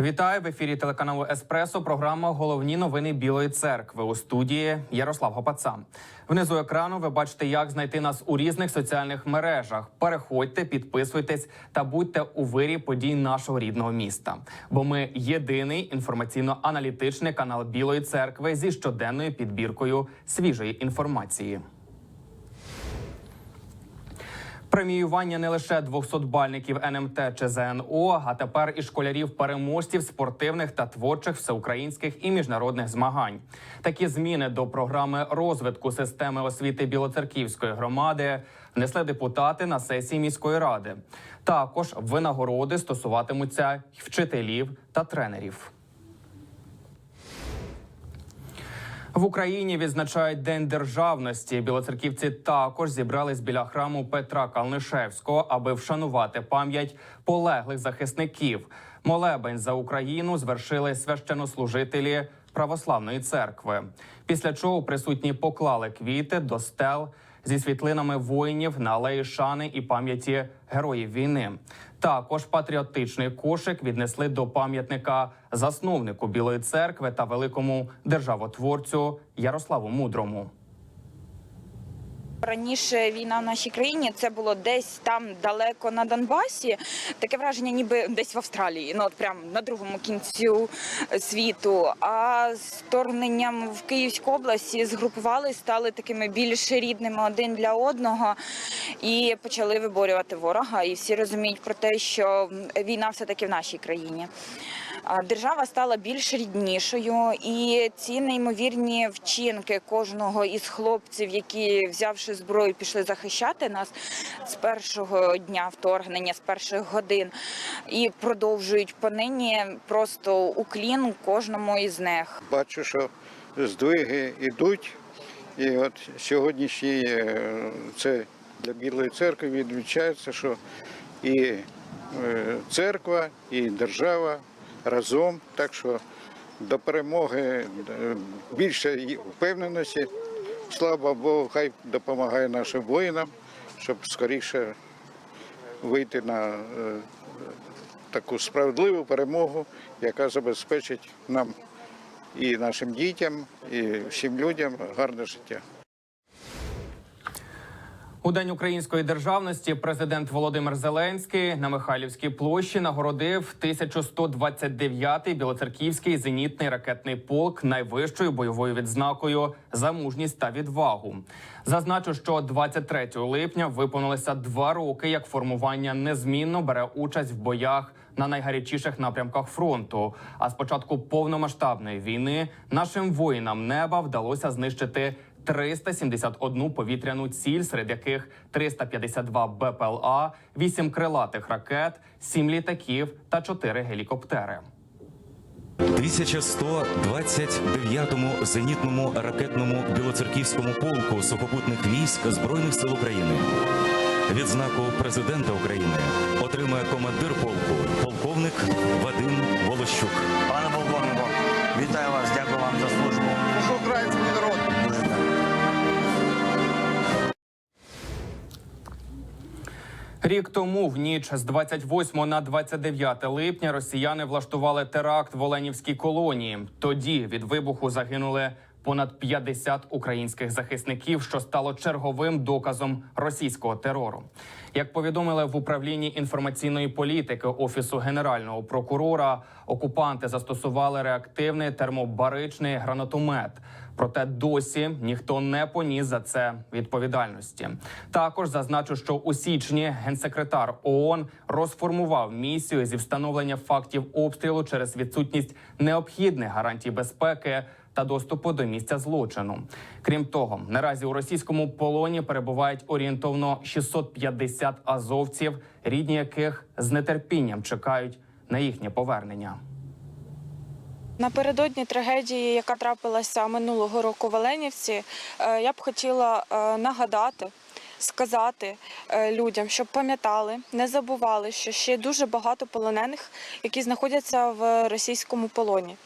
Вітаю в ефірі телеканалу Еспресо. Програма Головні новини Білої церкви у студії Ярослав Гопаца. Внизу екрану ви бачите, як знайти нас у різних соціальних мережах. Переходьте, підписуйтесь та будьте у вирі подій нашого рідного міста. Бо ми єдиний інформаційно-аналітичний канал Білої церкви зі щоденною підбіркою свіжої інформації. Преміювання не лише 200-бальників НМТ чи ЗНО, а тепер і школярів-переможців спортивних та творчих всеукраїнських і міжнародних змагань. Такі зміни до програми розвитку системи освіти Білоцерківської громади внесли депутати на сесії міської ради. Також винагороди стосуватимуться вчителів та тренерів. В Україні відзначають День державності. Білоцерківці також зібрались біля храму Петра Калнишевського, аби вшанувати пам'ять полеглих захисників. Молебень за Україну звершили священнослужителі православної церкви. Після чого присутні поклали квіти до стел зі світлинами воїнів на алеї шани і пам'яті героїв війни. Також патріотичний кошик віднесли до пам'ятника засновнику Білої церкви та великому державотворцю Ярославу Мудрому. Раніше війна в нашій країні це було десь там далеко на Донбасі. Таке враження, ніби десь в Австралії, ну от прям на другому кінцю світу. А з вторгненням в Київську область згрупували, стали такими більш рідними один для одного і почали виборювати ворога. І всі розуміють про те, що війна все таки в нашій країні. Держава стала більш ріднішою, і ці неймовірні вчинки кожного із хлопців, які взявши зброю, пішли захищати нас з першого дня вторгнення, з перших годин, і продовжують понині просто уклін кожному із них. Бачу, що здвиги йдуть. І от сьогоднішній е, це для Білої церкви відмічається, що і е, церква, і держава разом. Так що до перемоги е, більше впевненості. Слава Богу, хай допомагає нашим воїнам, щоб скоріше вийти на е, таку справедливу перемогу, яка забезпечить нам і нашим дітям, і всім людям гарне життя. У день української державності президент Володимир Зеленський на Михайлівській площі нагородив 1129-й білоцерківський зенітний ракетний полк найвищою бойовою відзнакою за мужність та відвагу. Зазначу, що 23 липня виповнилося два роки, як формування незмінно бере участь в боях на найгарячіших напрямках фронту. А з початку повномасштабної війни нашим воїнам неба вдалося знищити 371 повітряну ціль, серед яких 352 БПЛА, 8 крилатих ракет, 7 літаків та 4 гелікоптери. 1129-му зенітному ракетному білоцерківському полку сухопутних військ Збройних сил України. Відзнаку президента України отримує командир полку, полковник Вадим Волощук. Пане полковнику, вітаю вас, дякую вам за службу. Що український Рік тому, в ніч з 28 на 29 липня, росіяни влаштували теракт в Оленівській колонії. Тоді від вибуху загинули понад 50 українських захисників, що стало черговим доказом російського терору. Як повідомили в управлінні інформаційної політики офісу генерального прокурора, окупанти застосували реактивний термобаричний гранатомет. Проте досі ніхто не поніс за це відповідальності. Також зазначу, що у січні генсекретар ООН розформував місію зі встановлення фактів обстрілу через відсутність необхідних гарантій безпеки та доступу до місця злочину. Крім того, наразі у російському полоні перебувають орієнтовно 650 азовців, рідні яких з нетерпінням чекають на їхнє повернення. Напередодні трагедії, яка трапилася минулого року в Оленівці, е, я б хотіла е, нагадати, сказати е, людям, щоб пам'ятали, не забували, що ще дуже багато полонених, які знаходяться в російському полоні.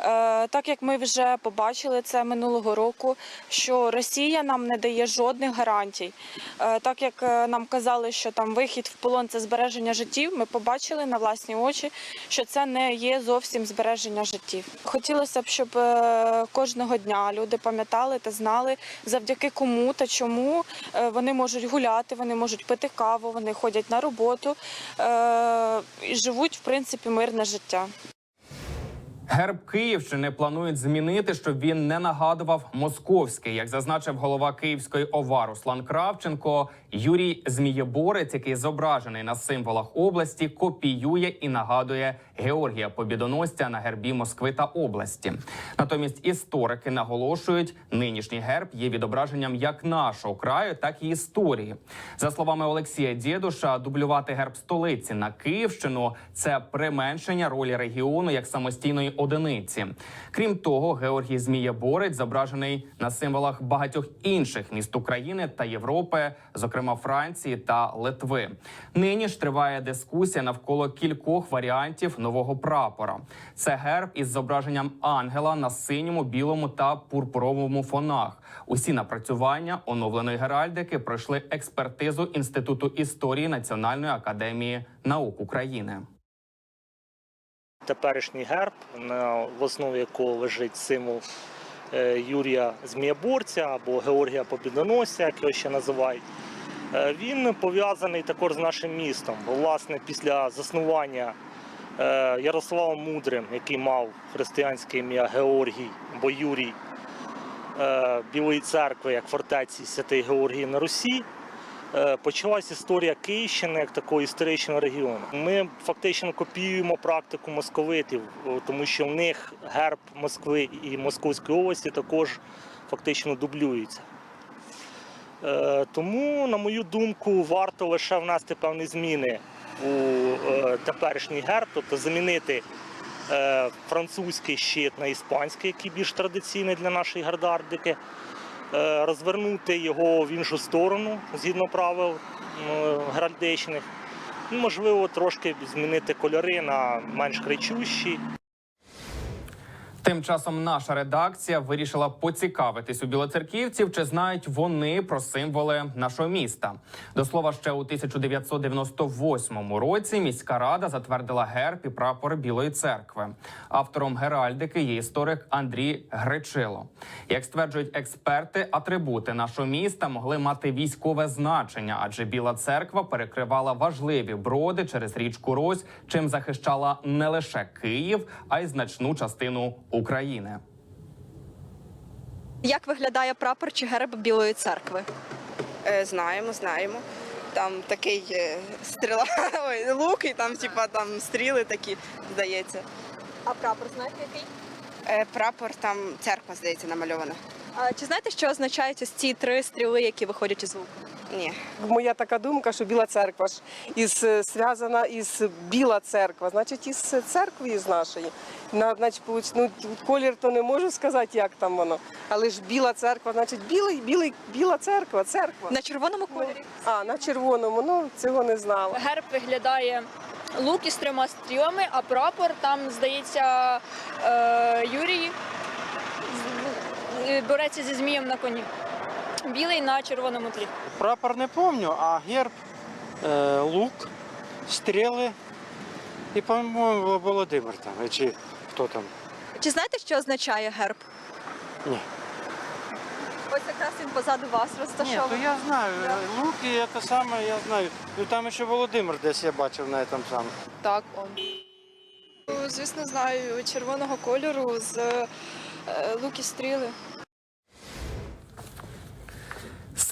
Е, Так як ми вже побачили це минулого року, що Росія нам не дає жодних гарантій. Е, Так як е, нам казали, що там вихід в полон це збереження життів, ми побачили на власні очі, що це не є зовсім збереження життів. Хотілося б, щоб кожного дня люди пам'ятали та знали, завдяки кому та чому вони можуть гуляти, вони можуть пити каву, вони ходять на роботу і живуть в принципі мирне життя. Герб Київщини планують змінити, щоб він не нагадував московський, як зазначив голова Київської ОВА Руслан Кравченко. Юрій Змієборець, який зображений на символах області, копіює і нагадує Георгія Побідоносця на гербі Москви та області. Натомість історики наголошують, нинішній герб є відображенням як нашого краю, так і історії. За словами Олексія Дєдуша, дублювати герб столиці на Київщину це применшення ролі регіону як самостійної одиниці. Крім того, Георгій Змієборець зображений на символах багатьох інших міст України та Європи, зокрема Франції та Литви. Нині ж триває дискусія навколо кількох варіантів нового прапора. Це герб із зображенням ангела на синьому, білому та пурпуровому фонах. Усі напрацювання оновленої геральдики пройшли експертизу Інституту історії Національної академії наук України. Теперішній герб, в основі якого лежить символ е, Юрія Змієборця або Георгія Побідоносця, як його ще називають. е, Він пов'язаний також з нашим містом. Бо, власне, після заснування е, Ярославом Мудрим, який мав християнське ім'я Георгій або Юрій Білої церкви, як фортеці Святий Георгій на Русі, почалась історія Київщини як такого історичного регіону. Ми фактично копіюємо практику московитів, тому що в них герб Москви і Московської області також фактично дублюється. Е, Тому, на мою думку, варто лише внести певні зміни у е, теперішній герб, тобто замінити е, французький щит на іспанський, який більш традиційний для нашої гардардики, е, розвернути його в іншу сторону згідно правил е. Ну, Можливо, трошки змінити кольори на менш кричущі. Тим часом наша редакція вирішила поцікавитись у білоцерківців, чи знають вони про символи нашого міста. До слова, ще у 1998 році міська рада затвердила герб і прапор Білої церкви. Автором геральдики є історик Андрій Гречило. Як стверджують експерти, атрибути нашого міста могли мати військове значення, адже Біла церква перекривала важливі броди через річку Рось, чим захищала не лише Київ, а й значну частину України. Як виглядає прапор чи герб Білої церкви? Е, Знаємо, знаємо. Там такий е, стріла, ой, лук, і там, типа, там стріли такі, здається. А прапор знаєте який? Е, Прапор там церква, здається, намальована. А, чи знаєте, що означають ось ці три стріли, які виходять із луку? Ні. Моя така думка, що Біла церква ж із е, зв'язана із Біла церква, значить, із церквою з нашої. На, значить, ну, колір то не можу сказати, як там воно. Але ж Біла церква, значить, білий, білий, біла церква, церква. На червоному кольорі. А, на червоному, ну цього не знала. Герб виглядає лук із трьома стрілами, а прапор там, здається, е, Юрій е, бореться зі змієм на коні. Білий на червоному тлі. Прапор не помню, а герб, е, лук, стріли і, по-моєму, Володимир там, чи хто там. Чи знаєте, що означає герб? Ні. Ось якраз він позаду вас Ні, розташований. то я знаю, е, лук і те саме, я знаю. Ну там ще Володимир десь я бачив на цьому самому. Так, он. Звісно, знаю червоного кольору з е, луки стріли.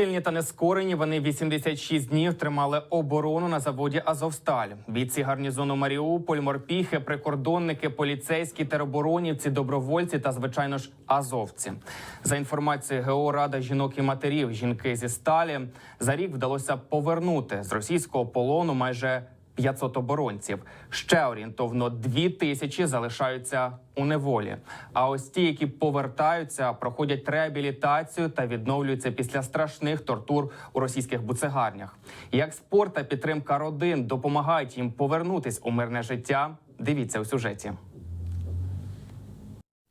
Сильні та нескорені вони 86 днів тримали оборону на заводі Азовсталь. Бійці гарнізону Маріуполь, морпіхи, прикордонники, поліцейські, тероборонівці, добровольці та звичайно ж азовці. За інформацією ГО Рада жінок і матерів, жінки зі сталі за рік вдалося повернути з російського полону майже 500 оборонців. Ще орієнтовно 2 тисячі залишаються у неволі. А ось ті, які повертаються, проходять реабілітацію та відновлюються після страшних тортур у російських буцегарнях. Як спорт та підтримка родин допомагають їм повернутись у мирне життя, дивіться у сюжеті.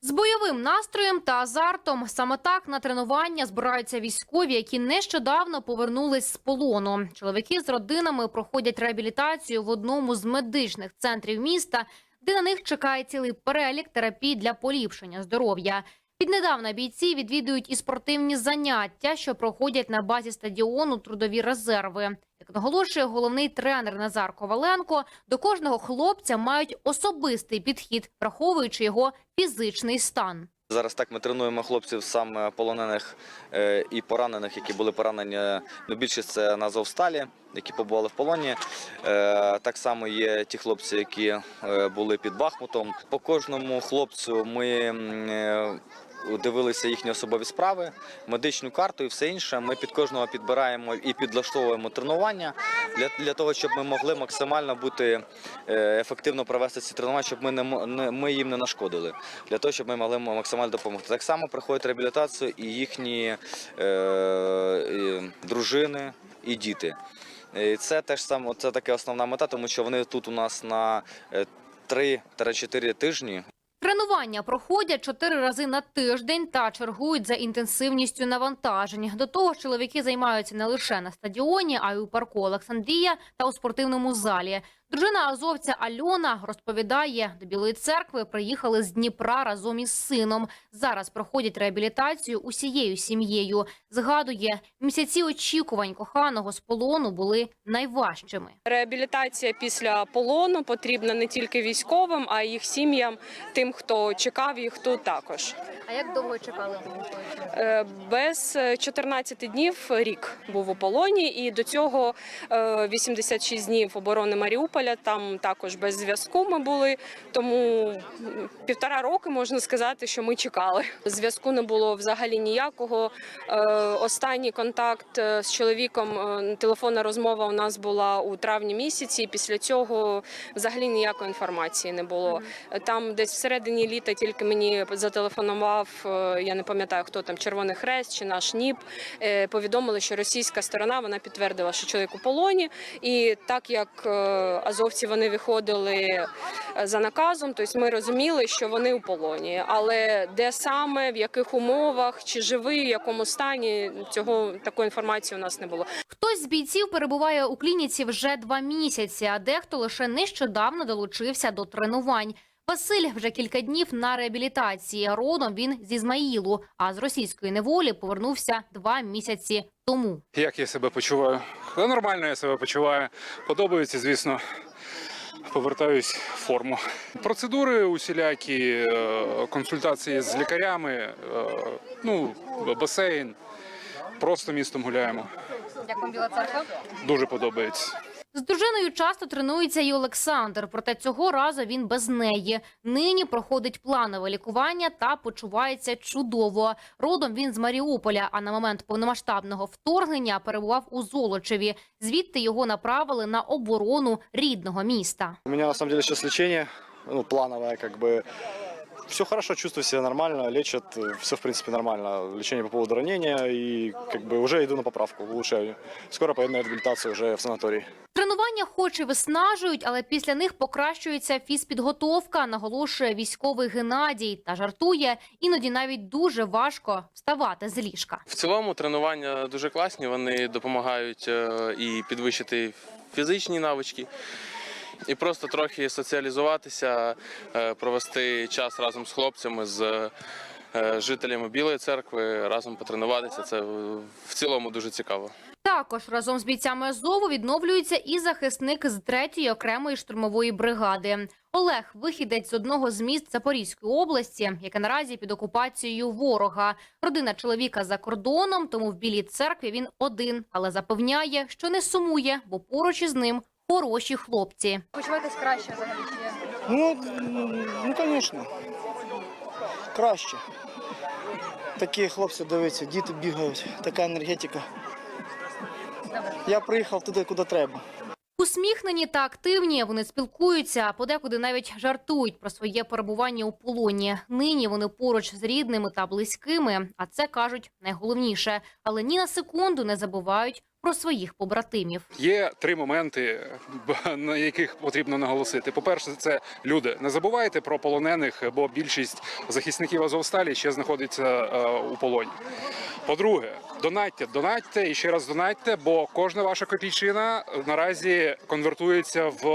З бойовим настроєм та азартом саме так на тренування збираються військові, які нещодавно повернулись з полону. Чоловіки з родинами проходять реабілітацію в одному з медичних центрів міста, де на них чекає цілий перелік терапій для поліпшення здоров'я. Віднедавна бійці відвідують і спортивні заняття, що проходять на базі стадіону трудові резерви. Як наголошує головний тренер Назар Коваленко, до кожного хлопця мають особистий підхід, враховуючи його фізичний стан. Зараз так ми тренуємо хлопців саме полонених е, і поранених, які були поранені. Ну, більшість це на Азовсталі, які побували в полоні. Е, Так само є ті хлопці, які е, були під Бахмутом. По кожному хлопцю ми дивилися їхні особові справи, медичну карту і все інше. Ми під кожного підбираємо і підлаштовуємо тренування для, для того, щоб ми могли максимально бути е, ефективно провести ці тренування, щоб ми не ми їм не нашкодили для того, щоб ми могли максимально допомогти. Так само проходять реабілітацію і їхні е, і дружини і діти. І це теж саме це таке основна мета, тому що вони тут у нас на е, 3-4 тижні. Тренування проходять чотири рази на тиждень та чергують за інтенсивністю навантажень. До того чоловіки займаються не лише на стадіоні, а й у парку Олександрія та у спортивному залі. Дружина азовця Альона розповідає, до Білої церкви приїхали з Дніпра разом із сином. Зараз проходять реабілітацію усією сім'єю. Згадує, місяці очікувань коханого з полону були найважчими. Реабілітація після полону потрібна не тільки військовим, а й їх сім'ям, тим, хто чекав їх тут також. А як довго чекали? Е, Без е, 14 днів рік був у полоні, і до цього е, 86 днів оборони Маріуполя. Там також без зв'язку ми були. Тому півтора роки можна сказати, що ми чекали. Зв'язку не було взагалі ніякого. Е, Останній контакт е, з чоловіком, е, телефонна розмова у нас була у травні місяці. Після цього взагалі ніякої інформації не було. Там десь всередині літа тільки мені зателефонував, я не пам'ятаю, хто там Червоний Хрест чи наш НІП. Повідомили, що російська сторона вона підтвердила, що чоловік у полоні. І так як азовці вони виходили е, за наказом, тобто ми розуміли, що вони у полоні. Але де саме, в яких умовах, чи живий, в якому стані, цього такої інформації у нас не було. Хтось з бійців перебуває у клініці вже два місяці, а дехто лише нещодавно долучився до тренувань. Василь вже кілька днів на реабілітації. Родом він з Ізмаїлу, а з російської неволі повернувся два місяці тому. Як я себе почуваю? Нормально я себе почуваю. Подобається, звісно. Повертаюсь в форму. Процедури усілякі, е, консультації з лікарями, е, ну, басейн. Просто містом гуляємо. Як вам біла церква? Дуже подобається. З дружиною часто тренується і Олександр, проте цього разу він без неї. Нині проходить планове лікування та почувається чудово. Родом він з Маріуполя, а на момент повномасштабного вторгнення перебував у Золочеві. Звідти його направили на оборону рідного міста. У меня на самом сейчас лечение, ну, плановое, как бы. Все хорошо, чувствую себя нормально, лечат, все в принципе нормально. Лечение по поводу ранения и как бы уже иду на поправку, улучшаю. Скоро поеду на реабилитацию уже в санаторий. Тренування хоч і виснажують, але після них покращується фізпідготовка, наголошує військовий Геннадій та жартує. Іноді навіть дуже важко вставати з ліжка. В цілому тренування дуже класні. Вони допомагають е, і підвищити фізичні навички, і просто трохи соціалізуватися, е, провести час разом з хлопцями, з е, жителями Білої церкви, разом потренуватися. Це в цілому дуже цікаво. Також разом з бійцями Азову відновлюється і захисник з третьої окремої штурмової бригади. Олег вихідець з одного з міст Запорізької області, яке наразі під окупацією ворога. Родина чоловіка за кордоном, тому в білій церкві він один, але запевняє, що не сумує, бо поруч із ним хороші хлопці. Почуваєтесь краще взагалі? Ну, ну, конечно. Краще. Такі хлопці, дивіться, діти бігають, така енергетика. Я приїхав туди, куди треба. Усміхнені та активні вони спілкуються, подекуди навіть жартують про своє перебування у полоні. Нині вони поруч з рідними та близькими, а це кажуть найголовніше. Але ні на секунду не забувають про своїх побратимів. Є три моменти, на яких потрібно наголосити. По-перше, це люди. Не забувайте про полонених, бо більшість захисників Азовсталі ще знаходиться е, у полоні. По-друге, донатьте, донатьте і ще раз донатьте, бо кожна ваша копійчина наразі конвертується в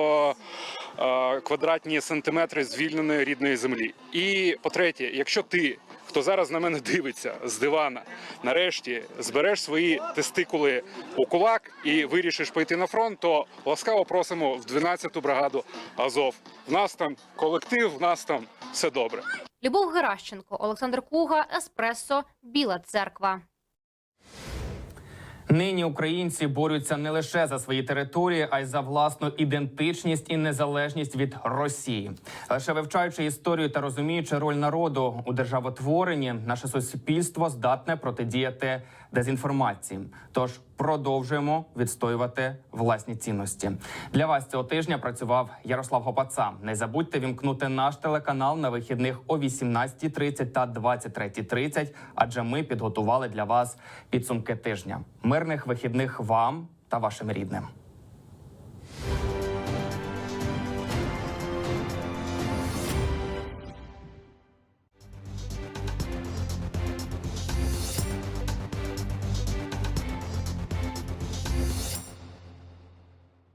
е, квадратні сантиметри звільненої рідної землі. І по-третє, якщо ти, хто зараз на мене дивиться з дивана, нарешті збереш свої тестикули у кулак і вирішиш пойти на фронт, то ласкаво просимо в 12-ту бригаду Азов. В нас там колектив, в нас там все добре. Любов Геращенко, Олександр Куга, Еспресо, Біла Церква. Нині українці борються не лише за свої території, а й за власну ідентичність і незалежність від Росії. Лише вивчаючи історію та розуміючи роль народу у державотворенні, наше суспільство здатне протидіяти дезінформації. Тож продовжуємо відстоювати власні цінності. Для вас цього тижня працював Ярослав Гопаца. Не забудьте вімкнути наш телеканал на вихідних о 18.30 та 23.30, адже ми підготували для вас підсумки тижня. Мирних вихідних вам та вашим рідним.